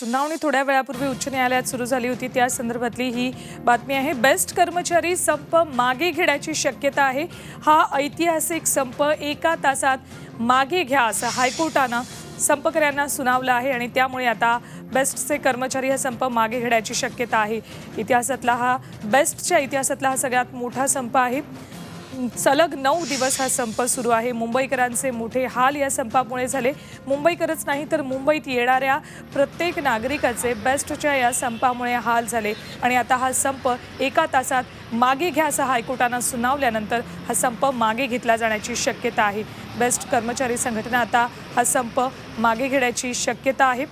सुनावणी थोड्या वेळापूर्वी उच्च न्यायालयात सुरू झाली होती. त्या संदर्भातली ही बातमी आहे. बेस्ट कर्मचारी संप मागे घेण्याची शक्यता आहे. हा ऐतिहासिक संप एका तासात मागे घ्या असं हायकोर्टानं संपकऱ्यांना सुनावलं आहे आणि त्यामुळे आता बेस्टचे कर्मचारी हा संप मागे घेण्याची शक्यता आहे. इतिहासातला हा बेस्टच्या इतिहासातला हा सगळ्यात मोठा संप आहे. सलग नऊ दिवस हा संप सुरू आहे. मुंबईकरांचे मोठे हाल या संपामुळे झाले. मुंबईकरच नाही तर मुंबईत येणाऱ्या प्रत्येक नागरिकाचे बेस्टच्या या संपामुळे हाल झाले. आणि आता हा संप एका तासात मागे घ्या असं हायकोर्टानं सुनावल्यानंतर हा संप मागे घेतला जाण्याची शक्यता आहे. बेस्ट कर्मचारी संघटना आता हा संप मागे घेण्याची शक्यता आहे.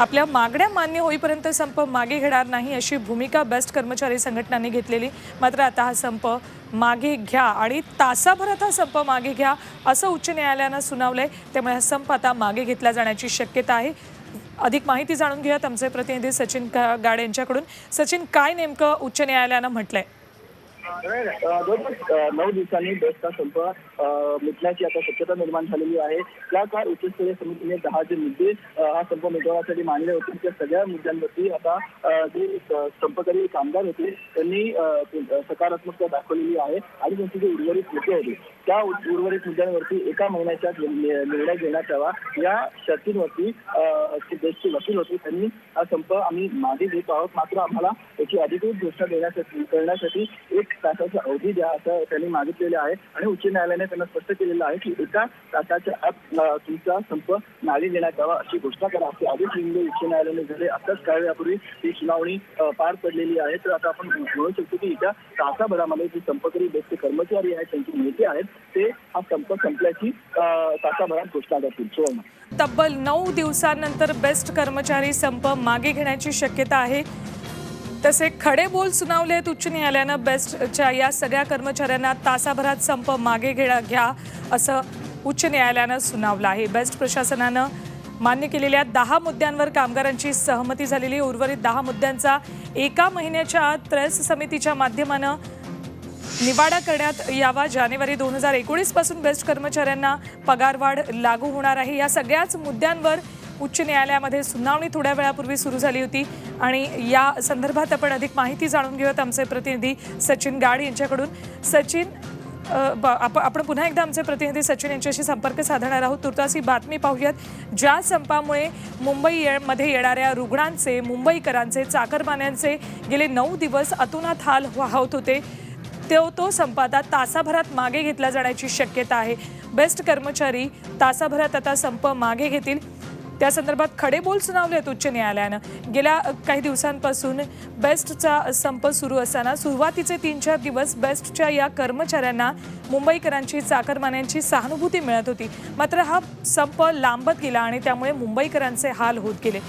आपल्या मागण्या मान्य होईपर्यंत संप मागे घेणार नाही अशी भूमिका बेस्ट कर्मचारी संघटनांनी घेतलेली. मात्र आता हा संप मागे घ्या आणि तासाभरात हा संप मागे घ्या असं उच्च न्यायालयानं सुनावलंय. त्यामुळे हा संप आता मागे घेतला जाण्याची शक्यता आहे. अधिक माहिती जाणून घेऊयात आमचे प्रतिनिधी सचिन गाड यांच्याकडून. सचिन काय नेमकं उच्च न्यायालयानं म्हटलंय? नऊ दिवसांनी बेस्टचा संप मिटण्याची आता शक्यता निर्माण झालेली आहे. त्या काळ उच्चस्तरीय समितीने दहा जे मुद्दे हा संप मिटवण्यासाठी मांडले होते. त्या सगळ्या मुद्द्यांवरती आता जे संपकरी कामगार होते त्यांनी सकारात्मकता दाखवलेली आहे आणि त्यांची जी उर्वरित मुद्दे होती त्या उर्वरित मुद्द्यांवरती एका महिन्याच्या निर्णय घेण्यात यावा. या शर्तींवरती बेस्टचे वकील होते त्यांनी हा संप आम्ही मागे घेत आहोत. मात्र आम्हाला याची अधिकृत घोषणा देण्यासाठी करण्यासाठी एक तासाची अवधी द्या असं त्यांनी मागितलेलं आहे आणि उच्च न्यायालयाने त्यांना स्पष्ट केलेलं आहे की एका तासाच्या आत तुमचा संप नाळी देण्यात यावा अशी घोषणा करा. असे आदेश मुंबई उच्च न्यायालयाने झाले आताच काही वेळापूर्वी ही सुनावणी पार पडलेली आहे. तर आता आपण म्हणू शकतो की एका तासाभरामध्ये जे संपकरी व्यक्ती कर्मचारी आहेत त्यांचे नेते आहेत ते हा संप संपल्याची तासाभरात घोषणा करतील. सुवर्ण तब्बल नऊ दिवसांनंतर बेस्ट कर्मचारी संप मागे घेण्याची शक्यता आहे. तसे खडे बोल सुनावले आहेत उच्च न्यायालयानं. बेस्टच्या या सगळ्या कर्मचाऱ्यांना तासाभरात संप मागे घेणं घ्या असं उच्च न्यायालयानं सुनावलं आहे. बेस्ट प्रशासनानं मान्य केलेल्या दहा मुद्द्यांवर कामगारांची सहमती झालेली. उर्वरित दहा मुद्द्यांचा एका महिन्याच्या आत त्रेस समितीच्या माध्यमानं निवाडा करण्यात यावा. जानेवारी दोन हजार एकोणीसपासून बेस्ट कर्मचाऱ्यांना पगारवाढ लागू होणार आहे. या सगळ्याच मुद्द्यांवर उच्च न्यायालयामध्ये सुनावणी थोड्या वेळापूर्वी सुरू झाली होती. आणि या संदर्भात आपण अधिक माहिती जाणून घेऊयात आमचे प्रतिनिधी सचिन गाड यांच्याकडून. सचिन ब- आपण पुन्हा एकदा आमचे प्रतिनिधी सचिन यांच्याशी संपर्क साधणार आहोत. तुर्तास ही बातमी पाहूयात. ज्या संपामुळे मुंबई मध्ये येणाऱ्या रुग्णांचे मुंबईकरांचे चाकरमान्यांचे गेले नऊ दिवस अतोनात हाल व्हा- होत होते. तो तो संप आता तासाभरात मागे घेतला जाण्याची शक्यता आहे. बेस्ट कर्मचारी तासाभरात आता संप मागे घेतील. त्या संदर्भात खडे बोल सुनावले आहेत उच्च न्यायालयानं. गेल्या काही दिवसांपासून बेस्टचा संप सुरू असताना सुरुवातीचे तीन चार दिवस बेस्टच्या या कर्मचाऱ्यांना मुंबईकरांची चाकरमान्यांची सहानुभूती मिळत होती. मात्र हा संप लांबत गेला आणि त्यामुळे मुंबईकरांचे हाल होत गेले.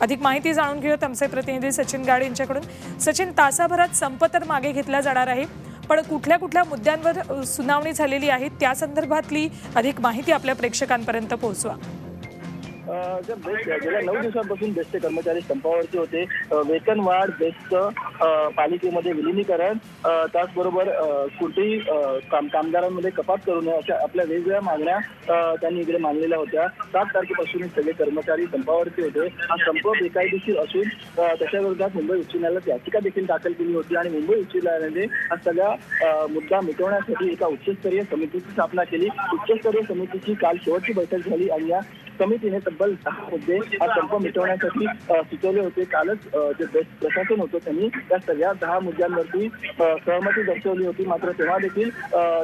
अधिक माहिती जाणून घेऊयात आमचे प्रतिनिधी सचिन गाडे यांच्याकडून. सचिन तासाभरात संप तर मागे घेतला जाणार आहे पण कुठल्या कुठल्या मुद्द्यांवर सुनावणी झालेली आहे त्या संदर्भातली अधिक माहिती आपल्या प्रेक्षकांपर्यंत पोहोचवा. जर बेस्ट गेल्या नऊ दिवसांपासून बेस्टचे कर्मचारी संपावरती होते. वेतन वाढ बेस्टचं पालिकेमध्ये विलिनीकरण त्याचबरोबर कुठेही काम कामगारांमध्ये कपात करू नये अशा आपल्या वेगवेगळ्या मागण्या त्यांनी इकडे मांडलेल्या होत्या. सात तारखेपासून सगळे कर्मचारी संपावरती होते. हा संप बेकायदेशीर असून अ, त्याच्या विरोधात मुंबई उच्च न्यायालयात याचिका देखील दाखल केली होती आणि मुंबई उच्च न्यायालयाने हा सगळा मुद्दा मिटवण्यासाठी एका उच्चस्तरीय समितीची स्थापना केली. उच्चस्तरीय समितीची काल शेवटची बैठक झाली आणि या समितीने तब्बल दहा मुद्दे हा संप मिटवण्यासाठी सुचवले होते. कालच जे बेस्ट प्रशासन होतं त्यांनी त्या सगळ्या दहा मुद्द्यांवरती सहमती दर्शवली होती. मात्र तेव्हा देखील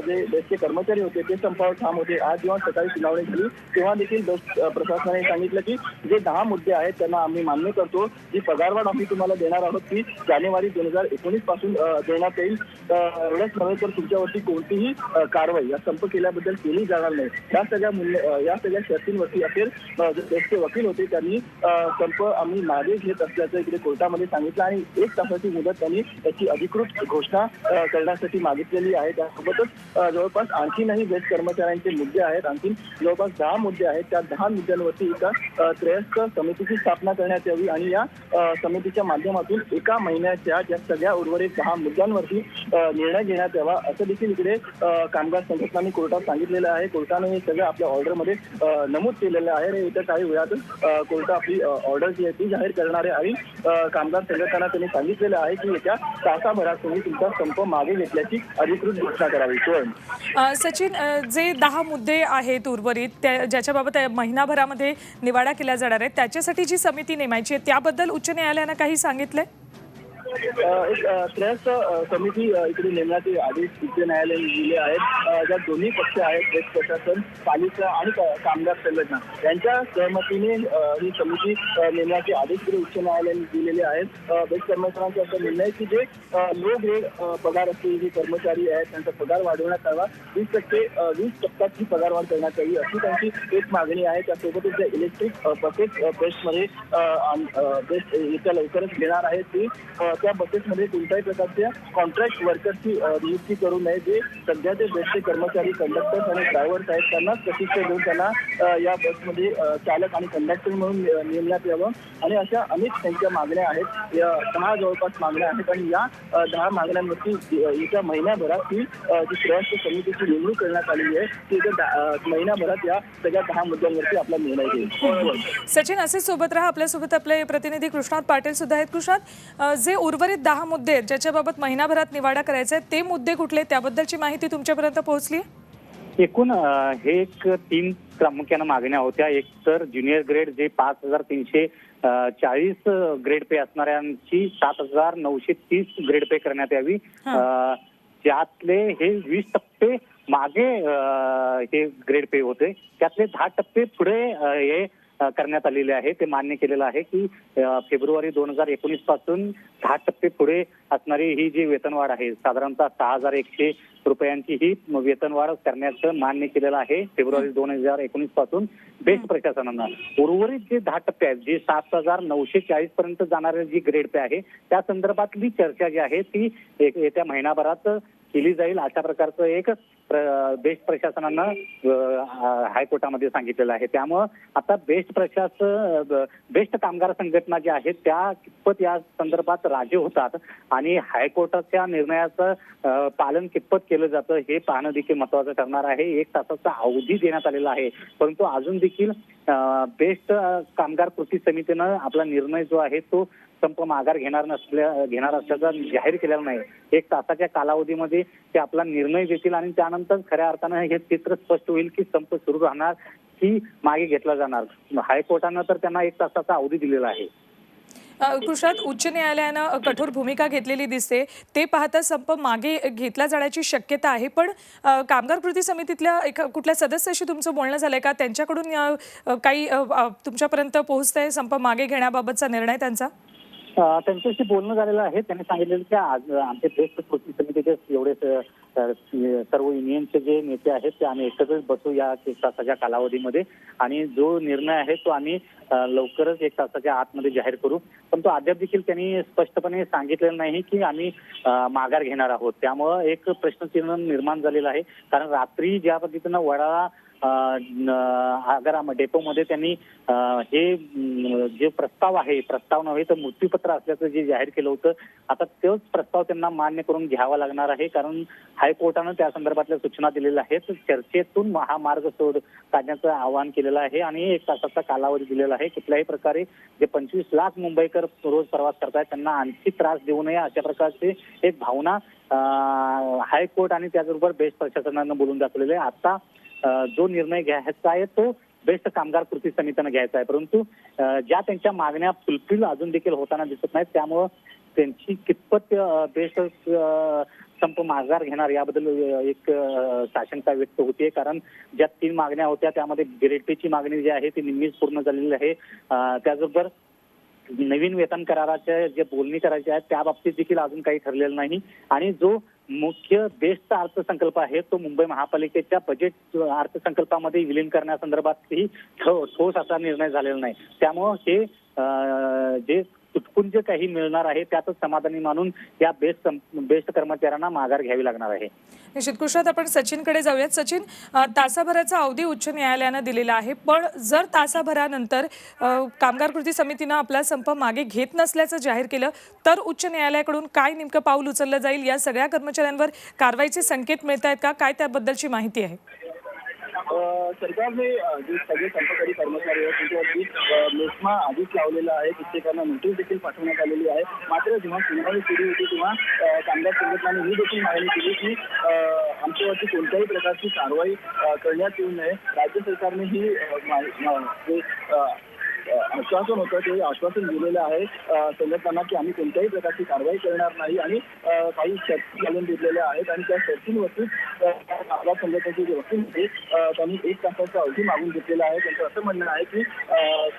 जे बेस्टचे कर्मचारी होते ते संपावर ठाम होते. आज जेव्हा सकाळी सुनावणी झाली तेव्हा देखील बेस्ट प्रशासनाने सांगितलं की जे दहा मुद्दे आहेत त्यांना आम्ही मान्य करतो. जी पगारवाढ आम्ही तुम्हाला देणार आहोत ती जानेवारी दोन हजार एकोणीसपासून देण्यात येईल. एवढंच नव्हे तर तुमच्यावरती कोणतीही कारवाई या संप केल्याबद्दल केली जाणार नाही. या सगळ्या मूल्य या सगळ्या शर्तींवरती अखेर त्यांचे वकील होते त्यांनी संप आम्ही मागे घेत असल्याचं इकडे कोर्टामध्ये सांगितलं आणि एक तासाची मुदत त्यांनी त्याची अधिकृत घोषणा करण्यासाठी मागितलेली आहे. त्यासोबतच जवळपास आणखीनही बेस्ट कर्मचाऱ्यांचे मुद्दे आहेत. आणखीन जवळपास दहा मुद्दे आहेत. त्या दहा मुद्द्यांवरती एका त्रयस्थ समितीची स्थापना करण्यात यावी आणि या समितीच्या माध्यमातून एका महिन्याच्या या सगळ्या उर्वरित दहा मुद्द्यांवरती निर्णय घेण्यात यावा असं देखील इकडे कामगार संघटनांनी कोर्टात सांगितलेलं आहे. कोर्टाने हे सगळं आपल्या ऑर्डरमध्ये नमूद केलेलं झालेला आहे आणि येत्या काही वेळातच कोर्ट आपली ऑर्डर जी आहे ती जाहीर करणार आहे. आणि कामगार संघटना त्यांनी सांगितलेलं आहे की येत्या तासाभरात तुम्ही तुमचा संप मागे घेतल्याची अधिकृत घोषणा करावी. शिवण सचिन जे दहा मुद्दे आहेत उर्वरित त्या ज्याच्याबाबत महिनाभरामध्ये निवाडा केला जाणार आहे त्याच्यासाठी जी समिती नेमायची आहे त्याबद्दल उच्च न्यायालयानं काही सांगितलंय? एक त्रयस्थ समिती इकडे नेमण्याचे आदेश उच्च न्यायालयाने दिले आहेत. ज्या दोन्ही पक्ष आहेत बेस्ट प्रशासन पालिका आणि कामगार संघटना यांच्या सहमतीने ही समिती नेमण्याचे आदेश इकडे उच्च न्यायालयाने दिलेले आहेत. बेस्ट कर्मचाऱ्यांचा असा निर्णय आहे की जे लो ग्रेड पगार असलेले जे कर्मचारी आहेत त्यांचा पगार वाढवण्यात यावा. वीस टक्के वीस टक्क्याची पगारवाढ करण्यात यावी अशी त्यांची एक मागणी आहे. त्यासोबतच ज्या इलेक्ट्रिक बसेस बेस्टमध्ये बेस्ट येत्या लवकरच घेणार आहेत ती त्या बसेसमध्ये कोणत्याही प्रकारच्या कॉन्ट्रॅक्ट वर्कर्सची नियुक्ती करू नये जे सध्याचे बेस्टचे कर्मचारी कंडक्टर्स आणि ड्रायव्हर्स आहेत त्यांना प्रशिक्षण देऊन त्यांना या बसमध्ये चालक आणि कंडक्टर म्हणून नेमण्यात यावं. आणि अशा अनेक त्यांच्या मागण्या आहेत. या दहा जवळपास मागण्या आहेत आणि या दहा मागण्यांवरती येत्या महिन्याभरात ही जी श्रेयस्थ समितीची नेमणूक करण्यात आलेली आहे ती येत्या महिन्याभरात या सगळ्या दहा मुद्द्यांवरती आपला निर्णय घेईल. सचिन असे सोबत राहा. आपल्यासोबत आपले प्रतिनिधी कृष्णात पाटील सुद्धा आहेत. कृष्णात जे उर्वरित दहा मुद्दे आहेत ज्याच्याबाबत महिनाभरात निवाडा करायचा आहे ते मुद्दे कुठले? त्याबद्दलची माहिती तुमच्यापर्यंत पोहोचली एकूण हे एक तीन प्रामुख्यानं मागण्या होत्या. एक तर ज्युनियर ग्रेड जे पाच हजार तीनशे चाळीस ग्रेड पे असणाऱ्यांची सात हजार नऊशे तीस ग्रेड पे करण्यात यावी. त्यातले हे वीस टक्के मागे हे ग्रेड पे होते. त्यातले दहा टक्के पुढे हे करण्यात आलेले आहे. ते मान्य केलेलं आहे की फेब्रुवारी दोन हजार एकोणीसपासून दहा टक्के पुढे असणारी ही जी वेतनवाढ आहे साधारणतः सहा हजार एकशे रुपयांची ही वेतनवाढ करण्याचं मान्य केलेलं आहे फेब्रुवारी दोन हजार एकोणीसपासून बेस्ट प्रशासनानं. उर्वरित जे दहा टप्पे आहेत जे सात हजार नऊशे चाळीस पर्यंत जाणारे जी ग्रेड पे आहे त्या संदर्भातली चर्चा जी आहे ती येत्या महिनाभरात केली जाईल अशा प्रकारचं एक प्र- बेस्ट प्रशासनानं हायकोर्टामध्ये सांगितलेलं आहे. त्यामुळं आता बेस्ट प्रशासन बेस्ट कामगार संघटना ज्या आहेत त्या कितपत या संदर्भात राजे होतात आणि हायकोर्टाच्या निर्णयाचं पालन कितपत केलं जातं हे पाहणं देखील महत्वाचं ठरणार आहे. एक तासाचा अवधी देण्यात आलेला आहे. परंतु अजून देखील बेस्ट कामगार कृती समितीनं आपला निर्णय जो आहे तो संप माघार घेणार नसल्या घेणार असल्याचा जाहीर केलेला नाही. एक तासाच्या कालावधीमध्ये ते आपला निर्णय देतील आणि त्यानंतर खऱ्या अर्थानं हे चित्र स्पष्ट होईल की संप सुरू राहणार की मागे घेतला जाणार. हायकोर्टानं तर त्यांना एक तासाचा अवधी दिलेला आहे. अ, कृष्णात उच्च न्यायालयानं कठोर भूमिका घेतलेली दिसते. ते पाहता संप मागे घेतला जाण्याची शक्यता आहे. पण कामगार कृती समितीतल्या एका कुठल्या सदस्याशी तुमचं बोलणं झालंय का? त्यांच्याकडून काही तुमच्यापर्यंत पोहोचत तुमच्यापर्यंत पोहोचतंय संप मागे घेण्याबाबतचा निर्णय त्यांचा? त्यांच्याशी बोलणं झालेलं आहे. त्यांनी सांगितलेलं की आज आमचे बेस्ट कृती समितीचे एवढे सर्व युनियनचे जे नेते आहेत ते आम्ही एकत्रच बसू या एक तासाच्या कालावधीमध्ये. आणि जो निर्णय आहे तो आम्ही लवकरच एक तासाच्या आतमध्ये जाहीर करू. पण तो अद्याप देखील त्यांनी स्पष्टपणे सांगितलेलं नाही की आम्ही माघार घेणार आहोत. त्यामुळं एक प्रश्नचिन्ह निर्माण झालेलं आहे. कारण रात्री ज्या पद्धतीनं वडाळा अ, आगारा डेपोमध्ये त्यांनी हे जे प्रस्ताव आहे प्रस्ताव नव्हे तर मृत्यूपत्र असल्याचं जे जाहीर केलं होतं आता तोच प्रस्ताव त्यांना मान्य करून घ्यावा लागणार आहे कारण हायकोर्टानं त्या संदर्भातल्या सूचना दिलेल्या आहेत. चर्चेतून हा मार्ग शोध काढण्याचं आवाहन केलेलं आहे आणि एक तासाचा कालावधी दिलेला आहे. कुठल्याही प्रकारे जे पंचवीस लाख मुंबईकर रोज प्रवास करतायत त्यांना आणखी त्रास देऊ नये अशा प्रकारची एक भावना हायकोर्ट आणि त्याचबरोबर बेस्ट प्रशासनानं बोलून दाखवलेले आहे. आता जो निर्णय घ्यायचा आहे तो बेस्ट कामगार कृती समितीनं घ्यायचा आहे. परंतु ज्या त्यांच्या मागण्या फुलफिल अजून देखील होताना दिसत नाहीत. त्यामुळं त्यांची कितपत बेस्ट संप माघार घेणार याबद्दल एक अं, साशंका व्यक्त होते कारण ज्या तीन मागण्या होत्या त्यामध्ये ग्रेडपेची मागणी जी आहे ती निम्मीच पूर्ण झालेली आहे. त्याचबरोबर नवीन वेतन कराराच्या जे बोलणी करायचे आहेत त्या बाबतीत देखील अजून काही ठरलेलं नाही. आणि जो मुख्य बेस्टचा अर्थसंकल्प आहे. तो मुंबई महापालिकेच्या बजेट अर्थसंकल्पामध्ये विलीन करण्यासंदर्भातही ठो- ठोस असा निर्णय झालेला नाही. त्यामुळं हे जे तुटपुंज जे काही मिळणार आहे त्यातच समाधानी मानून या बेस्ट बेस्ट कर्मचाऱ्यांना माघार घ्यावी लागणार आहे. निश्चित कृष्णात आपण सचिनकडे जाऊयात. सचिन तासाभराचा अवधी उच्च न्यायालयानं दिलेला आहे पण जर तासाभरानंतर कामगार कृती समितीनं आपला संप मागे घेत नसल्याचं जाहीर केलं तर उच्च न्यायालयाकडून काय नेमकं पाऊल उचललं जाईल? या सगळ्या कर्मचाऱ्यांवर कारवाईचे संकेत मिळत आहेत का? काय त्याबद्दलची माहिती आहे? सरकारने जे सगळे संपकरी कर्मचारी आहेत त्यांच्यावरती अ, आधीच लावलेला आहे कित्येकांना नोटीस देखील पाठवण्यात आलेली आहे. मात्र जेव्हा सुनावणी सुरू होती तेव्हा कामगार संघटनाने ही देखील मागणी केली की आमच्यावरती कोणत्याही प्रकारची कारवाई करण्यात येऊ नये. राज्य सरकारने ही आश्वासन होतं ते आश्वासन दिलेलं आहे. संघटनांना की आम्ही कोणत्याही प्रकारची कारवाई करणार नाही आणि काही शर्ती घालून दिलेल्या आहेत आणि त्या शर्तींवरतीच अ, कामगार संघटनेचे जे वकील होते त्यांनी एक तासाचा अवधी मागून घेतलेला आहे. त्यांचं असं म्हणणं आहे की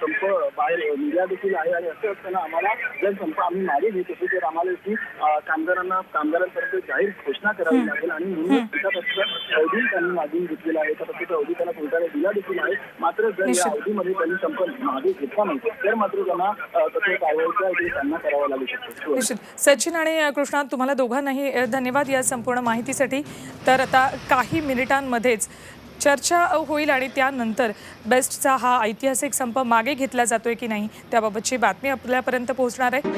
संप बाहेर मीडिया देखील आहे आणि असं असताना आम्हाला जर संप आम्ही मागे घेत होतो तर आम्हाला की कामगारांना कामगारांपर्यंत जाहीर घोषणा करावी लागेल आणि म्हणून एका तासाचा अवधी त्यांनी मागून घेतलेला आहे. एका तासाचा अवधी त्यांना कोर्टाने दिला देखील आहे. मात्र जर या. अवधीमध्ये त्यांनी संप मागे तर मात्र त्यांना कारवाईचा करावा लागू शकतो. निश्चित. सचिन आणि कृष्णा तुम्हाला दोघांनाही धन्यवाद या संपूर्ण माहितीसाठी. तर आता काही मिनिटांमध्येच चर्चा होईल आणि त्यानंतर बेस्टचा हा ऐतिहासिक संप मागे घेतला जातोय की नाही त्याबाबतची बातमी आपल्यापर्यंत पोहोचणार आहे.